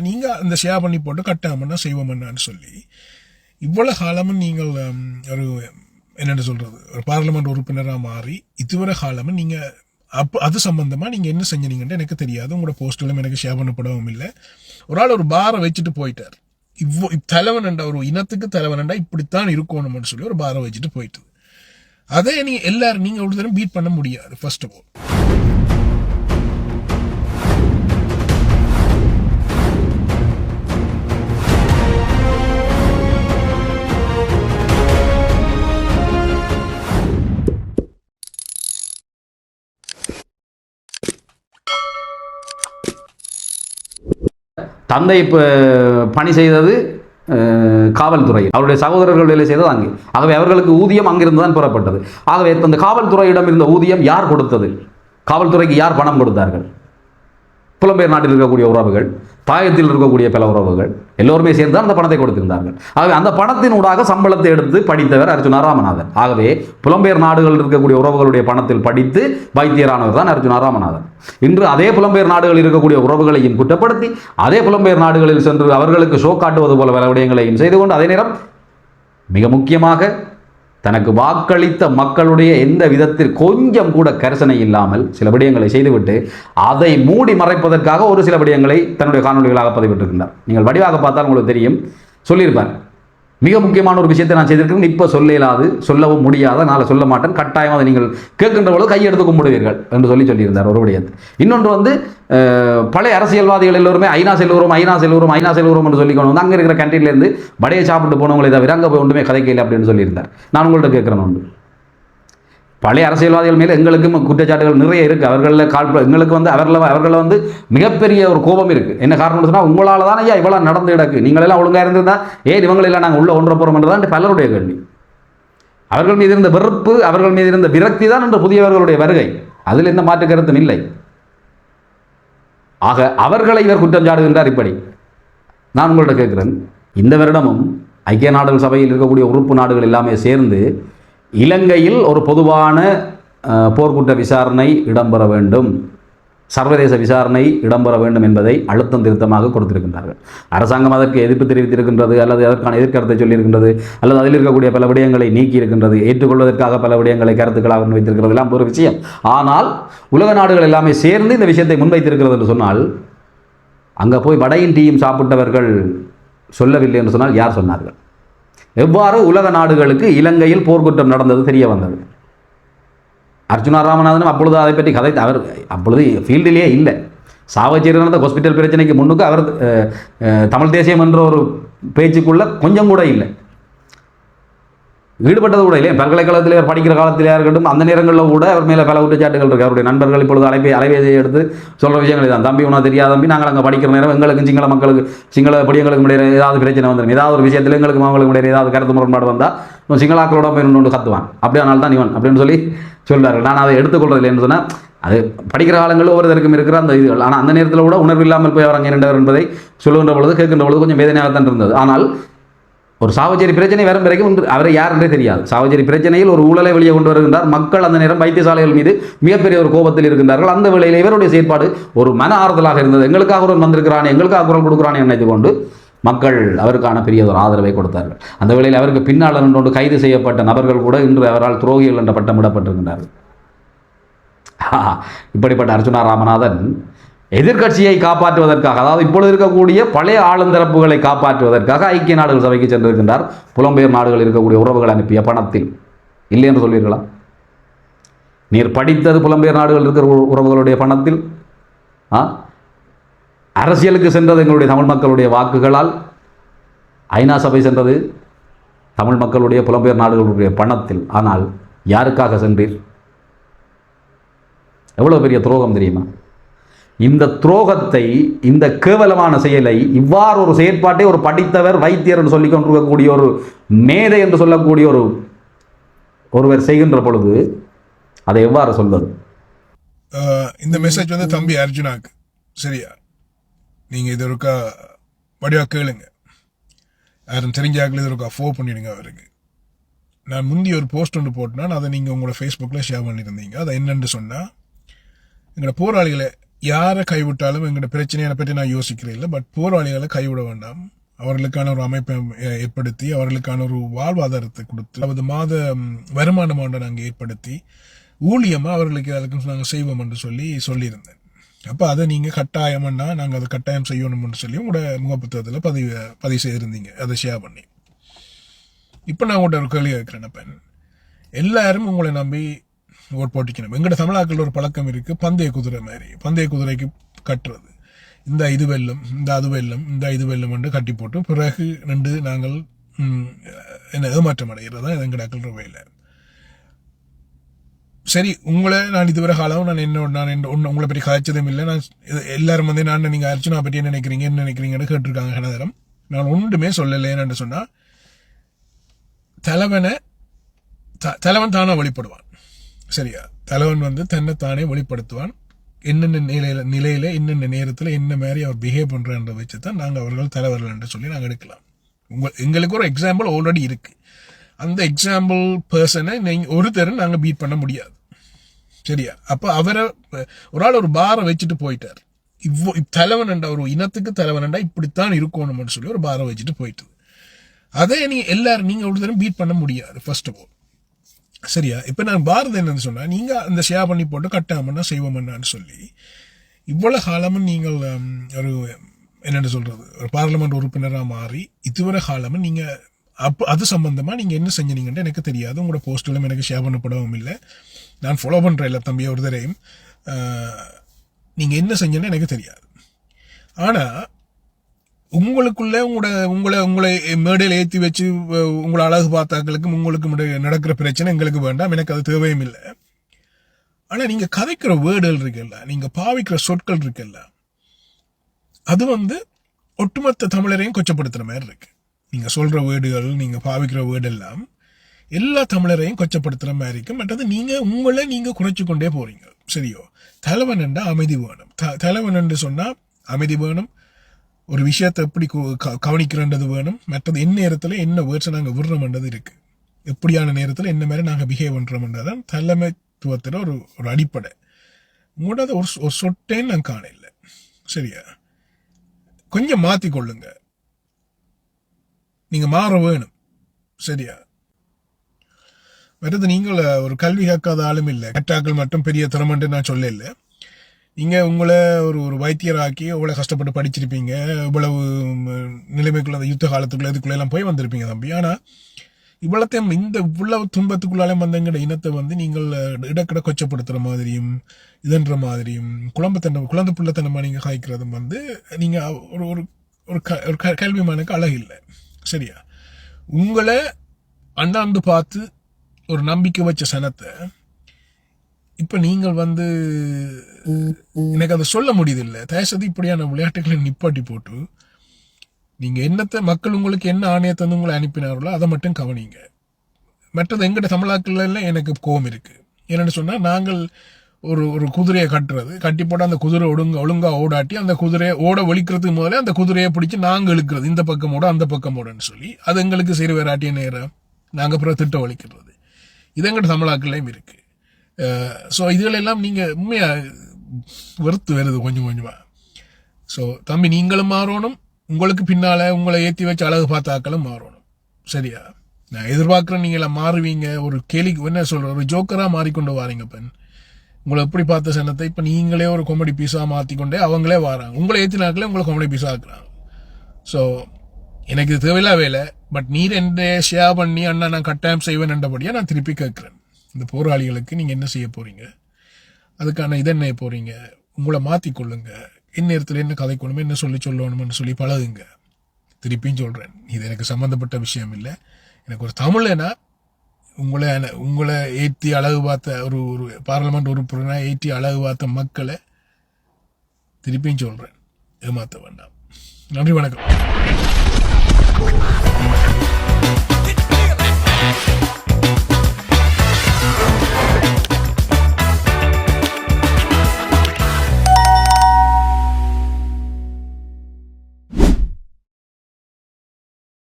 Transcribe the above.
நீங்கள் அந்த ஷேர் பண்ணி போட்டு கட்டாமன்னா செய்வோம்னான்னு சொல்லி இவ்வளோ காலமும் நீங்கள் ஒரு என்னென்னு சொல்கிறது ஒரு பார்லிமெண்ட் உறுப்பினராக மாறி இதுவரை காலமும் நீங்கள் அப்போ அது சம்மந்தமாக நீங்கள் என்ன செஞ்சீங்கன்ட்டு எனக்கு தெரியாது. உங்களோட போஸ்டெல்லாம் எனக்கு ஷேர் பண்ணப்படவும் இல்லை. ஒரு ஆள் ஒரு பாரை வச்சுட்டு போயிட்டார். இவ்வளோ தலைவனண்டா ஒரு இனத்துக்கு தலைவனண்டா இப்படித்தான் இருக்கணும்னு சொல்லி ஒரு பாரை வச்சுட்டு போயிட்டு அதை நீங்கள் எல்லாரும் நீங்கள் ஒரு தரம் பீட் பண்ண முடியாது ஃபர்ஸ்ட் ஆஃப் ஆல் தந்தை இப்போ பணி செய்தது காவல்துறையில் காவல்துறை. அவருடைய சகோதரர்கள் வேலை செய்தது அங்கே. ஆகவே அவர்களுக்கு ஊதியம் அங்கிருந்து தான் பெறப்பட்டது. ஆகவே அந்த காவல்துறையிடம் இருந்த ஊதியம் யார் கொடுத்தது? காவல்துறைக்கு யார் பணம் கொடுத்தார்கள்? புலம்பெயர் நாட்டில் இருக்கக்கூடிய உறவுகள் தாயத்தில் இருக்கக்கூடிய பல உறவுகள் எல்லோருமே சேர்ந்து தான் அந்த பணத்தை கொடுத்திருந்தார்கள். ஆகவே அந்த பணத்தின் ஊடாக சம்பளத்தை எடுத்து படித்தவர் அர்ஜுனா ராமநாதன் ஆகவே புலம்பெயர் நாடுகளில் இருக்கக்கூடிய உறவுகளுடைய பணத்தில் படித்து வைத்தியரானவர் தான் அர்ஜுனா ராமநாதன் இன்று அதே புலம்பெயர் நாடுகளில் இருக்கக்கூடிய உறவுகளையும் குற்றப்படுத்தி அதே புலம்பெயர் நாடுகளில் சென்று அவர்களுக்கு ஷோ காட்டுவது போல பல விடயங்களையும் செய்து கொண்டு அதே நேரம் மிக முக்கியமாக தனக்கு வாக்களித்த மக்களுடைய எந்த விதத்தில் கொஞ்சம் கூட கரிசனை இல்லாமல் சில விடயங்களை செய்துவிட்டு அதை மூடி மறைப்பதற்காக ஒரு சில விடயங்களை தன்னுடைய காணொலிகளாக பதிவிட்டிருக்கின்றார். நீங்கள் வடிவாக பார்த்தால் உங்களுக்கு தெரியும். சொல்லியிருப்பார். மிக முக்கியமான ஒரு விஷயத்தை நான் செய்திருக்கேன் இப்போ சொல்ல இயலாது சொல்லவும் முடியாத நான் சொல்ல மாட்டேன். கட்டாயமாக அதை நீங்கள் கேட்கின்ற பொழுது கையெடுத்து கும்பிடுவீர்கள் என்று சொல்லி சொல்லியிருந்தார் ஒரு விடயத்தை. இன்னொன்று வந்து பழைய அரசியல்வாதிகள் எல்லோருமே ஐநா செல்வரும் ஐநா செல்வரும் ஐநா செல்வரும் என்று சொல்லி கொண்டு வந்து அங்கே இருக்கிற கண்ட்ரிலேருந்து படையை சாப்பிட்டு போனவங்களை தவிர அங்கே போய் ஒன்றுமே கதைக்கல அப்படின்னு சொல்லியிருந்தார். நான் உங்கள்கிட்ட கேட்குறேன் ஒன்று. பழைய அரசியல்வாதிகள் மேலே எங்களுக்கும் குற்றச்சாட்டுகள் நிறைய இருக்குது அவர்களில் கால் எங்களுக்கு வந்து அவர்கள் அவர்கள் வந்து மிகப்பெரிய ஒரு கோபம் இருக்குது என்ன காரணம்னு சொன்னால் உங்களால் தான் ஐயா இவ்வளோ நடந்து கிடக்கு. நீங்களெல்லாம் ஒழுங்காக இருந்திருந்தா ஏன் இவங்களெல்லாம் நாங்கள் உள்ளே ஒன்ற போகிறோம்ன்றதான் பலருடைய கேள்வி. அவர்கள் மீது இருந்த வெறுப்பு அவர்கள் மீது இருந்த விரக்தி தான் என்ற புதியவர்களுடைய வருகை. அதில் எந்த மாற்று கருத்தும் இல்லை. ஆக அவர்களை இவர் குற்றம் சாடுகின்றார் இப்படி. நான் உங்கள்கிட்ட கேட்குறேன் இந்த வருடமும் ஐக்கிய நாடுகள் சபையில் இருக்கக்கூடிய உறுப்பு நாடுகள் எல்லாமே சேர்ந்து இலங்கையில் ஒரு பொதுவான போர்க்குற்ற விசாரணை இடம்பெற வேண்டும். சர்வதேச விசாரணை இடம்பெற வேண்டும் என்பதை அழுத்தம் திருத்தமாக கொடுத்திருக்கின்றார்கள். அரசாங்கம் அதற்கு எதிர்ப்பு தெரிவித்திருக்கின்றது அல்லது அதற்கான எதிர்கருத்தை சொல்லியிருக்கின்றது அல்லது அதில் இருக்கக்கூடிய பல விடயங்களை நீக்கி இருக்கின்றது ஏற்றுக்கொள்வதற்காக பல விடயங்களை கருத்துக்களாக முன்வைத்திருக்கிறது எல்லாம் ஒரு விஷயம். ஆனால் உலக நாடுகள் எல்லாமே சேர்ந்து இந்த விஷயத்தை முன்வைத்திருக்கிறது என்று சொன்னால் அங்கே போய் வடையின் டீயும் சாப்பிட்டவர்கள் சொல்லவில்லை என்று சொன்னால் யார் சொன்னார்கள்? எவ்வாறு உலக நாடுகளுக்கு இலங்கையில் போர்க்குற்றம் நடந்தது தெரிய வந்தது? அர்ஜுனா ராமநாதனும் அப்பொழுது அதை பற்றி கதை அவர் அப்பொழுது ஃபீல்டிலேயே இல்லை. சாவச்சேரி நடந்த ஹாஸ்பிட்டல் பிரச்சனைக்கு முன்னுக்கு அவர் தமிழ் தேசியம் என்ற ஒரு பேச்சுக்குள்ள கொஞ்சம் கூட இல்லை. ஈடுபட்டது கூட இல்லையே? பல்கலைக்கழகத்தில் அவர் படிக்கிற காலத்திலே இருக்கட்டும் அந்த நேரங்களில் கூட அவர் மேலே பல குற்றச்சாட்டுகள் இருக்கு. அவருடைய நண்பர்கள் இப்பொழுது அலைபே அலைபேசியை எடுத்து சொல்கிற விஷயங்கள் தான் தம்பி உனக்கு தெரியாத தம்பி நாங்கள் அங்கே படிக்கிற நேரம் எங்களுக்கு சிங்கள மக்களுக்கு சிங்கள படியங்களுக்கு இடையில ஏதாவது பிரச்சனை வந்துடும். ஏதாவது ஒரு விஷயத்தில் எங்களுக்கு அவங்களுக்கு இடையில ஏதாவது கருத்து முரண்பாடு வந்தால் சிங்களாக்களோட போய் ஒன்று கத்துவான். அப்படியானால் தான் இவன் அப்படின்னு சொல்லி சொல்கிறார்கள் நான் அதை எடுத்துக்கொள்றதில்லைன்னு சொன்னால் அது படிக்கிற காலங்களில் ஒவ்வொருத்தருக்கும் இருக்கிற அந்த இதுகள் ஆனால் அந்த நேரத்தில் கூட உணர்வு இல்லாமல் போய் அவர் அங்கே நின்றவர் என்பதை சொல்லுகின்ற பொழுது கேட்கின்ற பொழுது கொஞ்சம் வேதனையாகத்தான் இருந்தது. ஆனால் ஒரு சாவச்சேரி பிரச்சனை வரும் வரைக்கும் ஒன்று அவரை யார் என்றே தெரியாது. சாவச்சேரி பிரச்சனையில் ஒரு ஊழலை வெளியே கொண்டு வருகின்றார். மக்கள் அந்த நேரம் வைத்தியசாலைகள் மீது மிகப்பெரிய ஒரு கோபத்தில் இருக்கின்றார்கள். அந்த வேளையில் இவருடைய செயற்பாடு ஒரு மன ஆறுதலாக இருந்தது. எங்களுக்காக ஒருவன் வந்திருக்கிறானே எங்களுக்காக குரல் கொடுக்குறானே நினைத்து கொண்டு மக்கள் அவருக்கான பெரிய ஒரு ஆதரவை கொடுத்தார்கள். அந்த வேளையில் அவருக்கு பின்னால் நின்று கைது செய்யப்பட்ட நபர்கள் கூட இன்று அவரால் துரோகிகள் என்ற பட்டமிடப்பட்டிருக்கின்றார்கள் இப்படிப்பட்ட அர்ஜுனா ராமநாதன் எதிர்க்கட்சியை காப்பாற்றுவதற்காக அதாவது இப்பொழுது இருக்கக்கூடிய பழைய ஆளுந்தரப்புகளை காப்பாற்றுவதற்காக ஐக்கிய நாடுகள் சபைக்கு சென்றிருக்கின்றார். புலம்பெயர் நாடுகள் இருக்கக்கூடிய உறவுகள் அனுப்பிய பணத்தில். இல்லை என்று சொல்வீர்களா? நீர் படித்தது புலம்பெயர் நாடுகள் இருக்கிற உ- உறவுகளுடைய பணத்தில். ஆ? அரசியலுக்கு சென்றது எங்களுடைய தமிழ் மக்களுடைய வாக்குகளால். ஐநா சபை சென்றது தமிழ் மக்களுடைய புலம்பெயர் நாடுகளுடைய பணத்தில். ஆனால் யாருக்காக சென்றீர்? எவ்வளோ பெரிய துரோகம் தெரியுமா? இந்த துரோகத்தை இந்த கேவலமான செயலை இவ்வாறு ஒரு செயற்பாட்டை ஒரு படித்தவர் வைத்தியர் என்று சொல்லிக் கொண்டிருக்கக்கூடிய ஒரு மேதை என்று சொல்லக்கூடிய ஒரு ஒருவர் செய்கின்ற பொழுது அதை எவ்வாறு சொல்வது? இந்த மெசேஜ் வந்து தம்பி அர்ஜுனாக்கு. சரியா? நீங்கள் இது இருக்கா வடிவா கேளுங்க. யாரும் தெரிஞ்சாக்கள் இது இருக்கா ஃபோ பண்ணிடுங்க அவருக்கு. நான் முந்தி ஒரு போஸ்ட் ஒன்று போட்டேன். அதை நீங்கள் உங்களோட ஃபேஸ்புக்கில் ஷேர் பண்ணியிருந்தீங்க. அதை என்னென்று சொன்னால் எங்களோட போராளிகளை யாரை கைவிட்டாலும் எங்களோட பிரச்சனையை பற்றி நான் யோசிக்கிறேன் இல்லை. பட் போராளிகளை கைவிட வேண்டாம். அவர்களுக்கான ஒரு அமைப்பை ஏ- ஏற்படுத்தி அவர்களுக்கான ஒரு வாழ்வாதாரத்தை கொடுத்து அதாவது மாத வருமானம் ஒன்றை நாங்கள் ஏற்படுத்தி ஊழியமாக அவர்களுக்கு அதுக்கு நாங்கள் செய்வோம் என்று சொல்லி சொல்லியிருந்தேன். அப்போ அதை நீங்கள் கட்டாயம்னா நாங்கள் அதை கட்டாயம் செய்யணும்னு சொல்லி உங்களோட முகப்புத்தகத்தில் பதிவு பதிவு செய்திருந்தீங்க. அதை ஷேர் பண்ணி. இப்போ நான் உங்கள்கிட்ட ஒரு கேள்வி கேட்குறேன் பெண் எல்லாரும் உங்களை நம்பி ஓட் போட்டிக்கணும் எங்கட தமிழாக்கள் ஒரு பழக்கம் இருக்கு. பந்தய குதிரை மாதிரி. பந்தய குதிரைக்கு கட்டுறது. இந்த இது வெல்லும் இந்த அது வெல்லும் இந்த இது வெல்லும் என்று கட்டி போட்டு பிறகு ரெண்டு நாங்கள் என்ன ஏமாற்றம் அடைகிறது தான் எங்கட அக்கல் வேலை சரி உங்களை நான் இதுவரை காலம் நான் என்ன நான் என்ன ஒன்று உங்களை பற்றி காய்ச்சதும் இல்லை. நான் இது- எல்லாரும் வந்து நான் நீங்கள் அர்ச்சனா பற்றி என்ன நினைக்கிறீங்க என்ன நினைக்கிறீங்கன்னு கேட்டிருக்காங்க கனதரம் நான் ஒன்றுமே சொல்லலை என்னன்னு சொன்னால் தலைவனை த- தலைவன் தானாக வழிபடுவான் சரியா? தலைவன் வந்து தன்னைத்தானே வெளிப்படுத்துவான். என்னென்ன நிலையில நிலையில என்னென்ன நேரத்தில் என்ன மாதிரி அவர் பிஹேவ் பண்ணுறன்ற வச்சு தான் நாங்கள் அவர்கள் தலைவர்கள் என்று சொல்லி நாங்கள் எடுக்கலாம். உங்க எங்களுக்கு ஒரு எக்ஸாம்பிள் ஆல்ரெடி இருக்கு. அந்த எக்ஸாம்பிள் பர்சனை நீங்கள் ஒருத்தரும் நாங்கள் பீட் பண்ண முடியாது. சரியா? அப்போ அவரை ஒரு ஆள் ஒரு பாரை வச்சுட்டு போயிட்டார். இவ்வளோ தலைவனண்டா ஒரு இனத்துக்கு தலைவனண்டா இப்படித்தான் இருக்கணும்னு சொல்லி ஒரு பாரை வச்சுட்டு போயிட்டு அதை நீங்கள் எல்லாரும் நீங்கள் ஒரு தரம் பீட் பண்ண முடியாது ஃபர்ஸ்ட் ஆஃப் ஆல் சரியா? இப்போ நான் பாரதி என்னன்னு சொன்னால் நீங்கள் அந்த ஷேர் பண்ணி போட்டு கட்டாமன்னா செய்வோமண்ணான்னு சொல்லி இவ்வளோ காலமும் நீங்கள் ஒரு என்னென்னு சொல்கிறது ஒரு பார்லிமெண்ட் உறுப்பினராக மாறி இதுவரை காலமும் நீங்கள் அப்போ அது சம்மந்தமாக நீங்கள் என்ன செஞ்சீங்கன்ட்டு எனக்கு தெரியாது. உங்களோட போஸ்ட்களும் எனக்கு ஷேர் பண்ணப்படவும் இல்லை. நான் ஃபாலோ பண்ணுறேன் இல்லை தம்பி ஒரு தரையும் நீங்கள் என்ன செஞ்சேன்னு எனக்கு தெரியாது. ஆனால் உங்களுக்குள்ள உங்களோட உங்களை உங்களை மேடையில் ஏற்றி வச்சு உங்களை அழகு பார்த்தாக்களுக்கும் உங்களுக்கு முன்னாடி நடக்கிற பிரச்சனை எங்களுக்கு வேண்டாம். எனக்கு அது தேவையும் இல்லை ஆனால் நீங்கள் கதைக்கிற வேர்டுகள் இருக்குல்ல நீங்கள் பாவிக்கிற சொற்கள் இருக்குல்ல அது வந்து ஒட்டுமொத்த தமிழரையும் கொச்சப்படுத்துகிற மாதிரி இருக்கு. நீங்கள் சொல்கிற வேர்டுகள் நீங்கள் பாவிக்கிற வேர்டு எல்லாம் எல்லா தமிழரையும் கொச்சப்படுத்துகிற மாதிரி இருக்கு. மற்றது நீங்கள் உங்களை நீங்கள் குறைச்சி கொண்டே போகிறீங்க சரியோ? தலைவன் என்றால் அமைதி வேணும். த- தலைவன் என்று சொன்னால் அமைதி வேணும். ஒரு விஷயத்தை எப்படி கு- க- கவனிக்கிறன்றது வேணும். மற்றது என்ன நேரத்தில் என்ன வேர்ட்ஸை நாங்கள் விடுறோம்ன்றது இருக்கு. எப்படியான நேரத்தில் என்ன மாதிரி நாங்கள் பிஹேவ் பண்றோம்ன்றதான் தலைமைத்துவத்தில் ஒரு ஒரு அடிப்படை. உங்களோட ஒரு ஒரு சொட்டேன்னு நான் காணல சரியா? கொஞ்சம் மாற்றி கொள்ளுங்க நீங்கள் மாற வேணும். சரியா? மற்றது நீங்கள் ஒரு கல்வி கற்காத ஆளும் இல்லை. கட்டாக்கள் மட்டும் பெரிய திறமன்ட்டு நான் சொல்லலை நீங்கள் உங்களை ஒரு ஒரு வைத்தியராக்கி இவ்வளோ கஷ்டப்பட்டு படிச்சிருப்பீங்க. இவ்வளவு நிலைமைக்குள்ள அந்த யுத்த காலத்துக்குள்ள இதுக்குள்ளே எல்லாம் போய் வந்திருப்பீங்க தம்பி. ஆனால் இவ்வளத்தையும் இந்த இவ்வளவு துன்பத்துக்குள்ளாலே வந்தங்கிற இனத்தை வந்து நீங்கள் இடக்கிட கொச்சப்படுத்துகிற மாதிரியும் இதுன்ற மாதிரியும் குழம்பத்தனம் குழந்தை பிள்ளைத்தனமாக நீங்கள் காய்க்கிறதும் வந்து நீங்கள் ஒரு ஒரு ஒரு க- ஒரு க- கல்விமானுக்கு அழகு இல்லை. சரியா? உங்களை அண்ணாந்து பார்த்து ஒரு நம்பிக்கை வச்ச சனத்தை இப்போ நீங்கள் வந்து எனக்கு அதை சொல்ல முடியுதில்லை. தேசத்து இப்படியான விளையாட்டுகளை நிப்பாட்டி போட்டு நீங்கள் என்னத்தை மக்கள் உங்களுக்கு என்ன ஆணையத்தை வந்து உங்களை அனுப்பினார்களோ அதை மட்டும் கவனிங்க. மற்றது எங்கிட்ட தமிழாக்கள்ல எனக்கு கோபம் இருக்குது என்னென்னு சொன்னால் நாங்கள் ஒரு ஒரு குதிரையை கட்டுறது கட்டி போட்டு அந்த குதிரை ஒழுங்க ஒழுங்காக ஓடாட்டி அந்த குதிரையை ஓட ஒழிக்கிறதுக்கு முதல்ல அந்த குதிரையை பிடிச்சி நாங்கள் இழுக்கிறது இந்த பக்கம் ஓட அந்த பக்கம் ஓடன்னு சொல்லி அது எங்களுக்கு சரி வேறாட்டிய நேரம் நாங்கள் அப்புறம் திட்டம் ஒழிக்கிறது. இது எங்கிட்ட தமிழாக்கள்லையும் இருக்குது ஸோ இதுகளெல்லாம் நீங்கள் உண்மையாக வெறுத்து வருது கொஞ்சம் கொஞ்சமாக ஸோ தம்பி நீங்களும் மாறணும். உங்களுக்கு பின்னால் உங்களை ஏற்றி வச்சு அழகு பார்த்தாக்களும் மாறணும். சரியா? நான் எதிர்பார்க்குறேன் நீங்கள மாறுவீங்க. ஒரு கேலி என்ன சொல்கிற ஒரு ஜோக்கராக மாறிக்கொண்டு வாரீங்க பெண். உங்களை எப்படி பார்த்த சனத்தை? இப்போ நீங்களே ஒரு காமெடி பீஸாக மாற்றிக்கொண்டே அவங்களே வராங்க. உங்களை ஏற்றினாக்களே உங்களை காமெடி பீஸாக ஆக்குறாங்க. ஸோ எனக்கு இது தேவையில்லா வேலை. பட் நீர் என்ன ஷேர் பண்ணி அண்ணா நான் கட்டாயம் செய்வேன் என்றபடியாக நான் திருப்பி கேட்குறேன். இந்த போராளிகளுக்கு நீங்கள் என்ன செய்ய போகிறீங்க அதுக்கான இதை என்ன போகிறீங்க உங்களை மாற்றிக்கொள்ளுங்க என்ன என்ன கதைக்கணுமோ என்ன சொல்லி சொல்லணும்னு சொல்லி பழகுங்க. திருப்பியும் சொல்கிறேன் இது எனக்கு சம்மந்தப்பட்ட விஷயம் இல்லை. எனக்கு ஒரு தமிழனா உங்களை உங்களை ஏற்றி அழகு பார்த்த ஒரு ஒரு பார்லமெண்ட் உறுப்பினராக ஏற்றி அழகு பார்த்த மக்களை திருப்பியும் சொல்கிறேன் ஏமாற்ற வேண்டாம். நன்றி வணக்கம்.